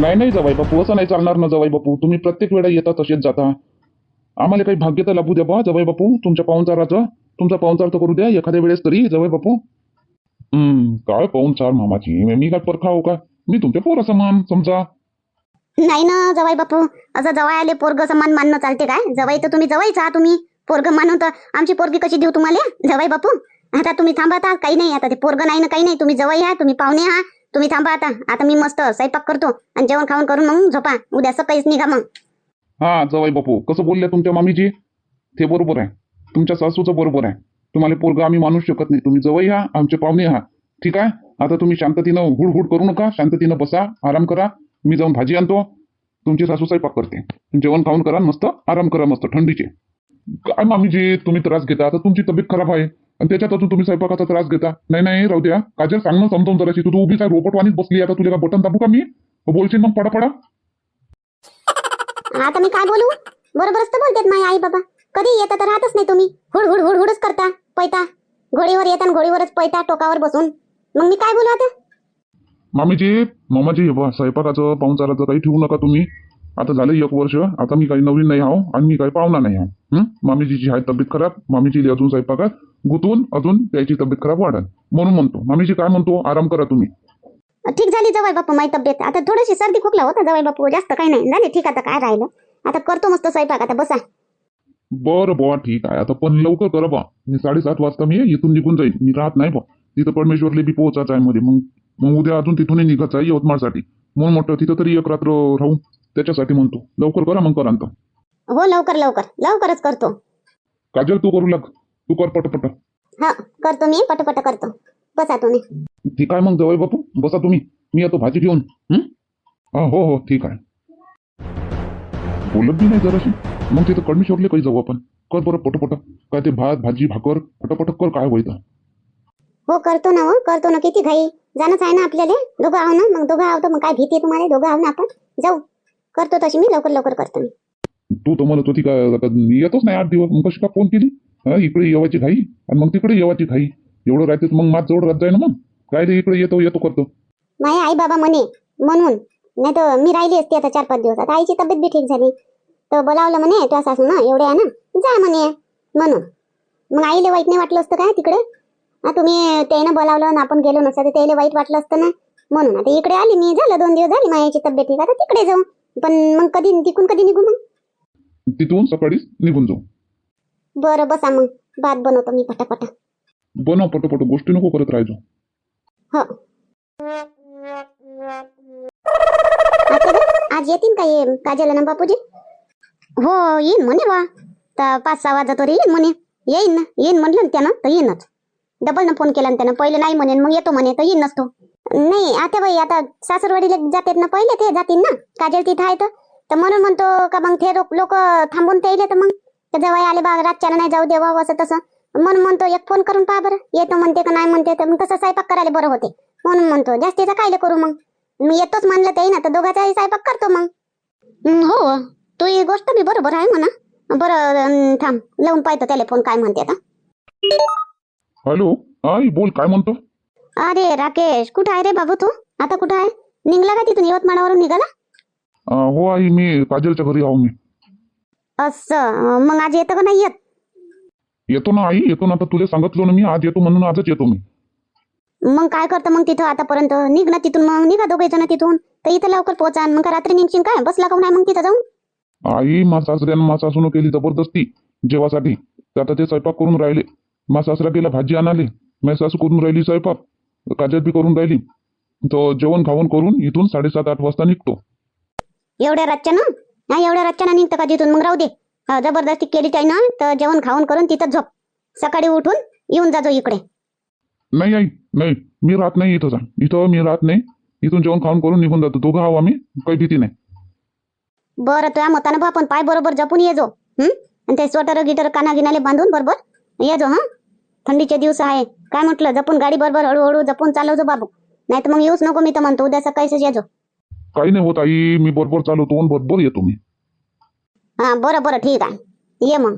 नाही नाही जवाई बापू असं नाही चालणार ना जवाई बापू. तुम्ही प्रत्येक वेळा येता तसेच जाता. आम्हाला काही भाग्य तर लाभू द्या बा जवाई बापू. तुमच्या पाहुणचाराचं तुमचा पाहुणचार तर करू द्या एखाद्या वेळेस तरी जवाई बापू. हम्म काय पाहुणचार मामाची मी- मी काय परखा हो का? मी तुमच्या पोरा समान समजा. नाही ना जवाई बापू. असं जवाई आले पोरग समान मानणं चालते काय? जवाई तर तुम्ही जवाईच आहात तुम्ही. पोरग मानून तर आमची पोरगी कशी देऊ तुम्हाला? जवाई बापू. आता तुम्ही थांबता काही नाही. आता ते पोरग नाही ना काही नाही. तुम्ही जवाई आहात तुम्ही पाहुणे आहात. तुम्ही थांबा आता. आता मी मस्त स्वयंपाक करतो आणि जेवण खाऊन करून मग झोपा. उद्या सकाळीच निघा मग. हा जवाई बापू. कसं बोलले तुमच्या मामीजी? ते बरोबर आहे. तुमच्या सासूचं बरोबर आहे. तुम्हाला पोरगा आम्ही मानू शकत नाही. तुम्ही जवळ या आमचे पाहुणे आहात. ठीक आहे? आता तुम्ही शांततेनं हुड करू नका. शांततेनं बसा आराम करा. मी जाऊन भाजी आणतो. तुमची सासू स्वयंपाक करते. जेवण खाऊन करा मस्त आराम करा मस्त. थंडीचे. काय मामीजी तुम्ही त्रास घेता? आता तुमची तब्येत खराब आहे. आणि त्याच्यात अजून तुम्ही स्वयंपाकाचा त्रास घेता. नाही नाही राहू द्या. काजल सांग ना समजावून जराशी. तू तू उभीच आहे रोबोटवानीच बसली आता तुला बटन दाबू का मी? बोलशील मग पडा पडा. आता मी काय बोलू? बरोबरच तर बोलतेत माझे आई बाबा. कधी येता तर राहतच नाही तुम्ही. हुड हुड हुड हुडच करता पैता घोडीवर येता आणि घोडीवरच पैता टोकावर बसून. मग मी काय बोलू आता? मामीजी मामाजी स्वयंपाकाचं पाहुणचाराचं काही ठेवू नका तुम्ही. आता झालं एक वर्ष. आता मी काही नवीन नाही आहो आणि मी काही पाहुणा नाही आहो. हं? मामीजीची आहे तब्येत खराब. मामीची अजून स्वयंपाकात. गुंतवून अजून त्याची तब्येत खराब वाढेल. म्हणून म्हणतो मामीजी काय म्हणतो? आराम करा तुम्ही. ठीक झाली जवाई बापू माझी तब्येत. आता थोडीशी सर्दी खोकला होता जवाई बापू जास्त काही नाही. झाले ठीक आता काय राहिलं? आता करतो मस्त स्वयंपाक. आता बसा. बरं बुवा ठीक आहे. आता पण लवकर करा बा मी साडेसात वाजता मी इथून निघून जाईल मी राहत नाही बा तिथं परमेश्वरले बी पोहोचायचं आहे मध्ये. मग मग उद्या अजून तिथूनही निघायचं आहे यवतमाळसाठी. म्हणून म्हटलं तिथं तरी एक रात्र राहू. त्याच्यासाठी म्हणतो. लवकर करा मग करा हो लवकर लवकर. लवकरच करतो. काजल तू करू लाग. तू कर पटपट. हा करतो मी पटपट करतो. बसा तुम्ही. ठीक आहे मग जवळ बापू बसा तुम्ही. मी येतो भाजी घेऊन हं? हा ठीक आहे. बोलत बी नाही जराशी. मग तिथं कडमिशोरले काही जाऊ आपण? कर बरं पटपट. काय ते भात भाजी भाकर पटापट कर काय होईल हो करतो ना हो करतो ना किती घाई. जाणंच आहे ना आपल्याला. दोघं आहो ना मग दोघं आहो तर मग काय भीती तुम्हाला? दोघं आहो ना आपण. जाऊ. करतो तशी मी लवकर लवकर करतो मी. तू तर म्हणत होती काय आता येतोच नाही आठ दिवस. मग कशी का फोन केली? हा इकडे येवायची घाई. आणि मग तिकडे येवायची घाई. एवढं राहते तर मग माझ जवळ राहत जाय ना मग? काय रे इकडे येतो येतो करतो. माझे आई बाबा म्हणे म्हणून. नाही तर मी राहिली असती आता चार पाच दिवस. आता आईची तब्येत बी ठीक झाली. तर बोलावलं म्हणे तुझ्या सासू ना एवढे आहे ना? जा म्हणे म्हणून. मग आईला वाईट नाही वाटलं असतं काय तिकडे? हा तुम्ही त्यानं बोलावलं आणि आपण गेलो नसतं तर त्याला वाईट वाटलं असतं ना? म्हणून. आता इकडे आली मी झालं दोन दिवस झाली माझ्याची तब्येत ठीक. आता तिकडे जाऊ. पण मग कधी तिकून कधी निघू मग? तिथून सकाळीच निघून जाऊ. बरं बसा मग. भात बनवतो मी पटापटा. बनव पटोपट. गोष्टी नको करत राहायचो. हो. आता बघ, आज येतील का ये काजल ना बापूजी? हो येईन म्हणे बा तर पाच सहा वाजता तरी येईन म्हणे. येईन ना येईन म्हणलं ना त्यानं तर येईनच. डबल न फोन केला ना त्यानं. पहिले नाही म्हणे मग येतो म्हणे तर येईन नसतो नाही आता बाई आता सासरवाडीला जातात ना पहिले ते जातील ना. काजल तिथं आहे तर. तर म्हणून म्हणतो का मग ते लोक थांबून ते तर मग. तर जवळ आले बा रातच्यानं नाही जाऊ देवा असं तसं. म्हणून म्हणतो एक फोन करून पहा बरं. येतो म्हणते का नाही म्हणते तर मग तसं स्वयंपाक करायला बरं होते. म्हणून म्हणतो जास्तीचा कायले करू मग? मी येतोच म्हणलं ते ना तर दोघाचाही स्वयंपाक करतो मग. हं, तू ही गोष्ट बी बरोबर आहे म्हणा. बरं थांब लावून पाहतो त्याला फोन काय म्हणते आता. हॅलो आई बोल काय म्हणतो? अरे राकेश कुठं आहे रे बाबू तू? आता कुठं आहे? निघला का तिथून यवतमाळवरून निघाला? हो आई मी काजलच्या घरी आहो. मी असं. मग आज येतं का नाही येत? येतो ना आई येतो ना. आता तुला सांगितलं ना मी आज येतो म्हणून आजच येतो मी. मग काय करतं मग तिथं आतापर्यंत? निघ ना तिथून मग निघा दोघे जण तिथून. तर इथं लवकर पोहोचा मग का रात्री निघशील काय? बसला का नाही मग तिथं जाऊन? आई मा सासऱ्यानं मा सासून केली जबरदस्ती जेवासाठी. तर आता ते स्वयंपाक करून राहिले. मा सासरा गेला भाजी आणाले. माझी सासू करून राहिली स्वयंपाक. काजल बी करून राहिली. तो जेवण खावण करून इथून साडेसात आठ वाजता निघतो. एवढ्या रातच्या ना? हा एवढ्या रातच्या ना निघतं का तिथून मग राहू दे. जबरदस्ती केली त्याही ना तर जेवण खाऊन करून तिथं झोप. सकाळी उठून येऊन जाजो इकडे. नाही आई नाही. मी राहत नाही इथं जा. इथं मी राहत नाही. इथून जेवण खाऊन करून निघून जातो. दोघं आम्ही काही भीती नाही. बरं तुझ्या मतानं बा पण पाय बरोबर जपून ये जो. हं? आणि ते स्वेटर गिटर काना गिनाले बांधून बरोबर ये जो हा? थंडीचे दिवस आहे. काय म्हटलं? जपून गाडी बरोबर हळूहळू जपून चालवजो बाबू. नाही तर मग येऊच नको मी तर म्हणतो. उद्या सकाळीच ये जो. काही नाही होत आई मी बरोबर चालवतो आणि बरोबर येतो मी. हा बरं बरं ठीक आहे. ये मग.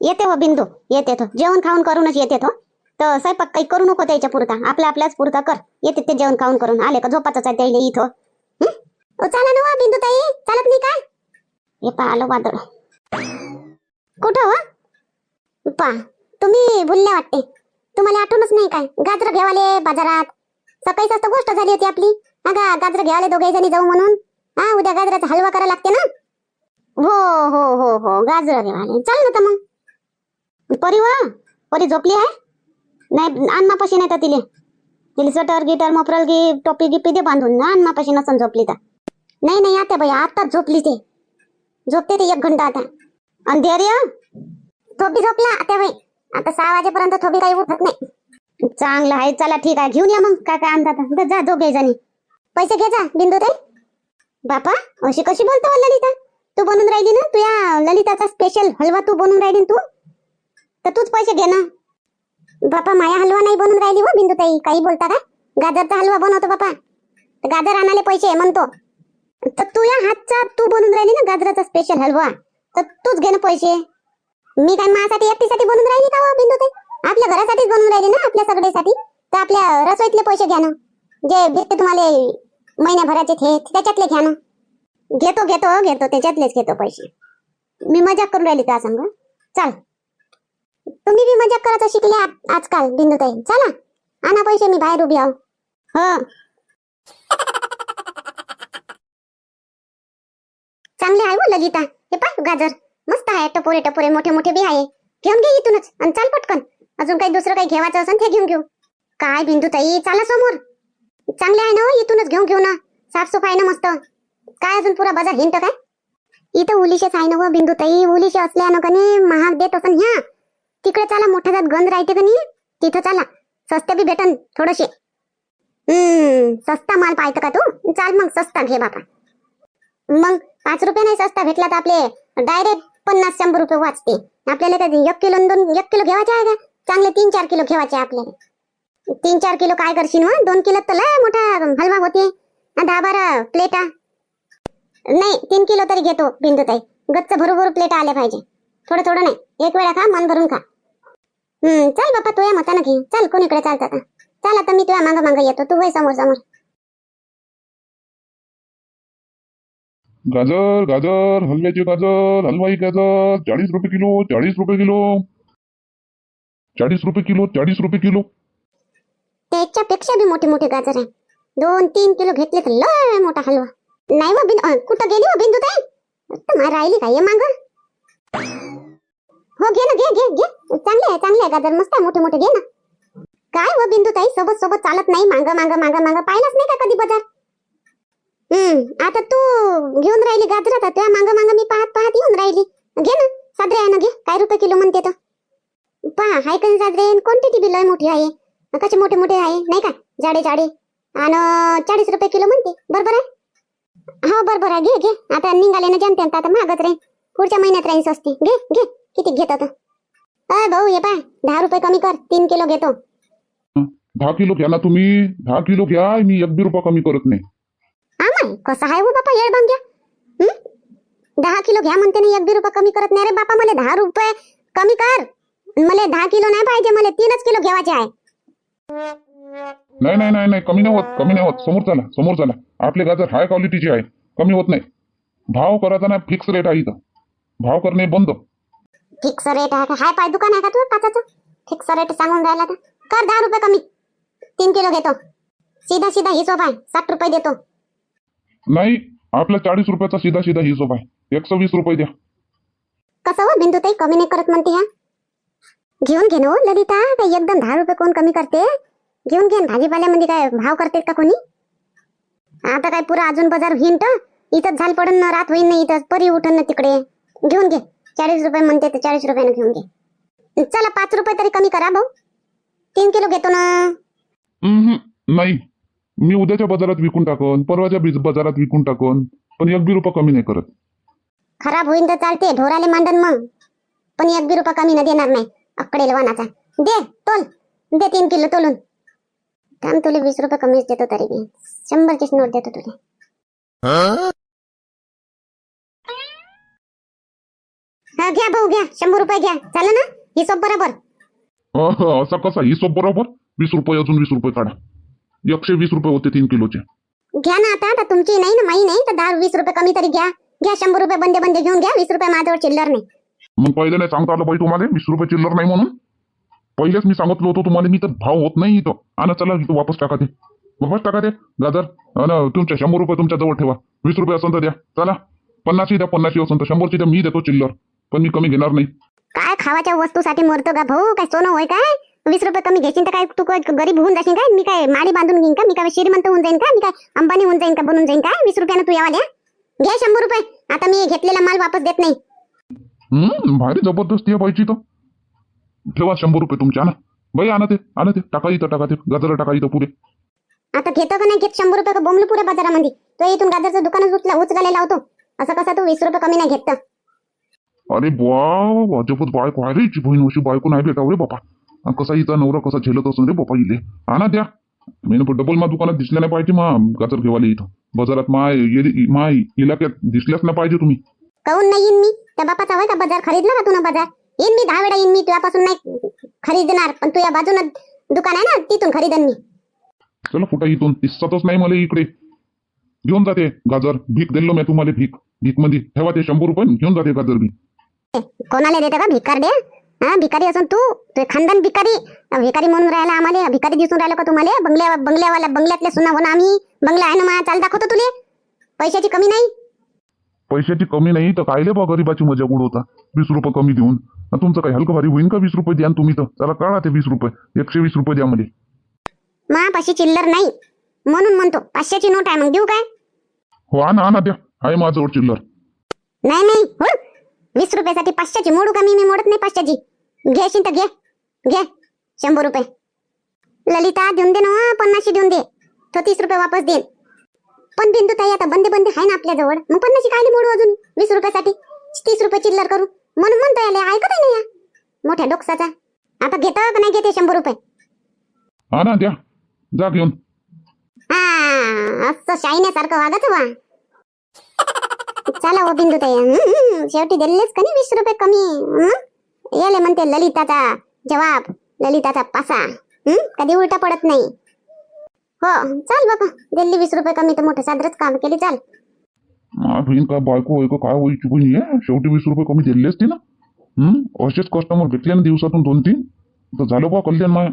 येते हो बिंदू येते तो. जेवण खाऊन करूनच येते तो. तर स्वयंपाक काही करू नको त्याच्या पुरता. आपल्या आपल्याच पुरता कर. येते ते जेवण खाऊन करून. आले का झोपाच आहे त्याला इथं? ओ चला ना हो, बिंदू ताई. चालत नाही काय हे पहा आलो वादळ. कुठं हो? पा तुम्ही भुलल्या वाटते. तुम्हाला आठवणच नाही काय? गाजर घ्यावाले बाजारात. सकाळीच असतं गोष्ट झाली होती आपली. हा गाजर घ्यावाले दोघे जणी जाऊ म्हणून. हा उद्या गाजराचा हलवा करायला लागते ना? हो हो हो हो गाजर घेवाले चाल ना तर मग. परी वा परी झोपली आहे? नाही अन्नापाशी नाही तर तिले. तिला स्वेटर गिटर मफरल गी टोपी गिपी दे बांधून. ना अन्नापाशी नसन झोपली तर. नाही नाही आता बाई आताच झोपली ते. झोपते ते एक घंटा आता. आणि धैर्य थोबी झोपला आता बाई. आता सहा वाजेपर्यंत थोबी काही उठत नाही. चांगलं आहे चला ठीक आहे. घेऊन या मग. काय काय आणतात? जा दोघे जणी. पैसे घे जा बिंदू ताई. बापा अशी कशी बोलतो ललिता? तू बनवून राहिली ना तू या ललिताचा स्पेशल हलवा तू बनवून राहिली तू? तर तूच पैसे घे ना. बापा माया हलवा नाही बनवून राहिली व बिंदू ताई. काही बोलता का? गाजरचा हलवा बनवतो बापा. गाजर आणाले पैसे म्हणतो. तर तू या हातचा तू बनवून राहिली ना गाजराचा स्पेशल हलवा. तर तूच घे ना पैसे. मी काय माझ्यासाठी एकटीसाठी बनवून राहिली का हो, बिंदू ताई? आपल्या घरासाठीच बनवून राहिली ना आपल्या सगळ्यासाठी. तर आपल्या रसोईतले पैसे घ्या ना. जे भेटते तुम्हाला महिन्याभराचे थे त्याच्यातले घ्या ना. घेतो घेतो हो, घेतो त्याच्यातलेच घेतो पैसे. मी मजाक करून राहिली का सांग. चाल. तुम्ही बी मजाक करायचं शिकले आजकाल बिंदुताई. चला. आणा पैसे मी बाहेर उभी आहो. हो. चांगले आहे हो ललिता. हे पाय गाजर. मस्त आहे टपोरे टपोरे मोठे मोठे बी आहे. घेऊन घे इथूनच. आणि चाल पटकन. अजून काही दुसरं काही घेवायचं असेल ते घेऊन घेऊ. काय बिंदुताई? चाला समोर. चांगले आहे ना हो, इथूनच घेऊन घेऊ ना. साफसफाई ना मस्त. काय अजून पुरा बाजार हिंट काय? इथं उलिशेच आहे ना हो, व बिंदुताई उलिशे असल्यानं कनी महाग देत असन ह्या. तिकडे चला मोठा जात गंज राहते का नाही तिथं चला. सस्ते बी भेटन थोडेसे. हम्म सस्ता माल पाहतो का तू? चाल मग सस्ता घे बापा. मग पाच रुपये नाही सस्ता भेटला तर आपले. डायरेक्ट पन्नास शंभर रुपये वाचते. आपल्याला काय एक किलो दोन एक किलो घेवायचे आहे का? चांगले तीन चार किलो घेवायचे आपल्याला. तीन चार किलो काय करशील मग? दोन किलो तर लय मोठा हलवा होते. आणि दहा बारा प्लेटा नाही तीन किलो तरी घेतो बिंदुताई. गच्च भरू प्लेटा आल्या पाहिजे. थोडं थोडं नाही. एक वेळा खा मन भरून खा. हम्म चल बाप्पा तुझ्या मतानं घे. चल कोणीकडे चालत आता चल आता मी तुझ्या मागं मागं येतो. तू वय समोर समोर. गाजर गाजर हलव्याचे गाजर हलवाई गाजर चाळीस रुपये किलो चाळीस रुपये किलो. चाळीस रुपये किलो चाळीस रुपये किलो. त्याच्यापेक्षा बी मोठे मोठे गाजर आहे. दोन तीन किलो घेतले तर लय मोठा हलवा. नाही व बिंदू कुठं गेली व बिंदू ताई? राहिली काय मांग. हो घे ना घे घे घे. चांगले आहे चांगले आहे गाजर. मस्त आहे मोठे मोठे. घे ना. काय व बिंदू ताई? सोबत सोबत चालत नाही. मांग मांग मांग मांग. पाहिलंच नाही का कधी बाजार? हम्म आता तू घेऊन राहिली गाजर आता. त्या मांग मांग मी पाहत पाहत येऊन राहिली. घे ना साजरे आहे ना घे. काय रुपये किलो म्हणते तर पहा हाय का सादरे क्वांटिटी बी लय मोठी आहे. कसे मोठे मोठे आहे नाही का? जाडे जाडे. आणि चाळीस रुपये किलो म्हणते. बरोबर आहे? हो बरोबर आहे. घे घे. आता निघाले ना जमते आता महागच रे. पुढच्या महिन्यात राहील स्वस्ती. घे घे. किती घेत आता अय भाऊ ये पाय दहा रुपये कमी कर. तीन किलो घेतो. दहा किलो घ्या ना तुम्ही. दहा किलो घ्या. मी एक बी रुपया कमी करत नाही. आमाय कसा आहे हो बापा? येड घ्या हं? दहा किलो घ्या म्हणते ना एक बी रुपये कमी करत नाही रे बापा. मला दहा रुपये कमी कर. मला दहा किलो नाही पाहिजे. मला तीनच किलो घेवायचे आहे. नाही नाही नाही नाही कमी नाही होत कमी नाही होत. समोर चला समोर चला. आपले गाजर हाय क्वालिटीचे आहे कमी होत नाही. भाव करायचा नाही फिक्स रेट आहे इथं. भाव करणे बंद. फिक्स रेट आहे का? हाय पाय दुकान आहे का तू? काचाचं फिक्स रेट सांगून राहिला तर कर दहा रुपये कमी. तीन किलो घेतो. सीधा सीधा हिशोब आहे. साठ रुपये देतो. नाही आपला चाळीस रुपयाचा सीधा सीधा हिशोब आहे. एकशे वीस रुपये द्या. कसं हो बिंदू ताई कमी नाही करत म्हणते ह्या घेऊन घे ना हो ललिता. काय एकदम दहा रुपये कोण कमी करते? घेऊन घे. भाजीपाल्यामध्ये काय भाव करते का कोणी? आता काय पुरा अजून बाजार हिंट? इथंच झाल पडन ना रात होईन ना इथं. परी उठन ना तिकडे. घेऊन घे. चाळीस रुपये म्हणते तर चाळीस रुपयानं घेऊन घे. चला पाच रुपये तरी कमी करा भाऊ. तीन किलो घेतो ना. नाही. मी उद्याच्या बाजारात विकून टाकन. परवाच्या बीज- बाजारात विकून टाकन. पण एक बी रुपया कमी नाही करत. खराब होईन तर चालते. ढोराले मांडन मग. पण एक बी रुपया कमी न देणार नाही. अकडेल वानाचा. दे तोल. दे तीन किलो तोलून. थांब तुला वीस रुपये कमीच देतो तरी मी शंभरचीच नोट देतो तुला. हा घ्या भाऊ घ्या. शंभर रुपये घ्या. झालं ना? हिशोब बरोबर. असा कसा? हिशोब बरोबर? वीस रुपये अजून वीस रुपये काढा. एकशे वीस रुपये होते तीन किलोचे. घ्या ना आता आता तुमची नाही ना माही नाही तर दहा वीस रुपये कमी तरी घ्या. घ्या शंभर रुपये बंदे बंदे घेऊन घ्या. वीस रुपये माझ्याजवळ चिल्लर नाही. मग पहिले नाही सांगता आलं पाहिजे तुम्हाला वीस रुपये चिल्लर नाही म्हणून? पहिलेच मी सांगितलं होतं तुम्हाला मी तर भाव होत नाही इथं. आणा चला इथं वापस टाका ते. वापस टाका ते. गाजर आणि तुमच्या शंभर रुपये तुमच्या जवळ ठेवा. वीस रुपये असेल तर द्या. चला. पन्नासही द्या पन्नासही असेल तर. शंभरची द्या मी देतो चिल्लर. पण मी कमी घेणार नाही. काय खावाच्या वस्तूसाठी मरतो का भाऊ? काय सोनं होय काय? वीस रुपये कमी घेशील तर काय तू काय गरीब होऊन जाशील काय? मी काय माळी बांधून घेईन का? मी काय श्रीमंत होऊन जाईन का? मी काय अंबानी होऊन जाईन का? बनून जाईन काय वीस रुपयानं तू यावा द्या घ्या शंभर रुपये. आता मी घेतलेला माल वापस देत नाही. हम्म भारी जबरदस्ती आहे बाईची तर ठेवा शंभर रुपये तुमच्या आणा. बाई आणा ते आणा ते. टाका इथं टाका ते. गाजर टाका इथं पुरे आता घेतो का नाही? घेत शंभर रुपये का बोंबलं पुऱ्या बाजारामध्ये? तो इथून गाजरचं दुकानच उचला उचलायला लावतो. असं कसं तू वीस रुपये कमी नाही घेत तर. अरे बा अजबत बायको आहे रे हिची बहीण अशी बायको नाही भेटावं रे बापा. कसा हिचा नवरा कसा झेलत असून रे बापा इले. आणा द्या. मी डबल मा दुकानात दिसल्या नाही पाहिजे मा गाजर घेवाले इथं. बाजारात माय ये- माय इलाक्यात दिसल्याच नाही पाहिजे तुम्ही. काहून नाही येईन मी? त्या बापाचा होय का बाजार? खरीदला का तू बाजार? येईन मी दहा वेळा येईन मी तुझ्यापासून नाही खरीदणार. पण तुझ्या बाजूनं दुकान आहे ना तिथून खरीदन मी. चला फुटा इथून? दिसतच नाही मला इकडे. घेऊन जाते गाजर. भीक दिलो मी तुम्हाला भीक. भीकमध्ये ठेवा ते शंभर रुपये घेऊन जाते गाजर बी. कोणाला देते का भिकार दे. हा भिकारी असून तू तुझे खानदान भिकारी. भिकारी म्हणून राहिला आम्हाला भिकारी दिसून राहिलो का तुम्हाला? बंगल्या बंगल्यावाला बंगल्यातल्या सुना हो ना आम्ही. बंगला आहे ना चाल दाखवतो तुले. पैशाची कमी नाही. पैशाची कमी नाही तर कायले बा गरीबाची मजा उडवता? वीस रुपये कमी देऊन. तुमचं काही हलकं भारी होईन का वीस रुपये द्या तुम्ही तर? चला काढा ते वीस रुपये. एकशे वीस रुपये द्या मध्ये महापाशी चिल्लर नाही. म्हणून म्हणतो पाचशेची नोट आहे मग देऊ काय? हो आणा आणा द्या. आहे माझ्याजवळ चिल्लर. नाही नाही. हो वीस रुपयासाठी पाचशेची मोडू का मी? मी मोडत नाही पाचशेची. घ्यायची तर घे. घे. शंभर रुपये. ललिता देऊन दे ना पन्नासशे देऊन दे. तो तीस रुपये वापस देईन. पण बिंदू ताई आता बंदे बंदे आहे ना आपल्याजवळ. मग पन्नासशे कायले मोडू अजून? वीस रुपयासाठी? तीस रुपये चिल्लर करू. म्हणून म्हणतो याले ऐकत नाही या? मोठ्या डोकसाचा. आता घेता का नाही घेते शंभर रुपये? द्या. जा घेऊन. हा असं शाईण्यासारखं वागाच वा. चला हो बिंदू ताई. शेवटी दिलेच का नाही वीस रुपये कमी? हं? याले म्हणते ललिताचा जवाब ललिताचा पासा. हं? कधी उलटा पडत नाही. हो चाल बाबा दिल्ली वीस रुपये कमी तर मोठं सादरच काम केली चाल. बहीण काय बायको होय काय व्हायची बहीण आहे शेवटी वीस रुपये कमी दिले असते ना? असेच कस्टमर भेटले ना दिवसातून दोन तीन तर झालं बा कल्याण माया.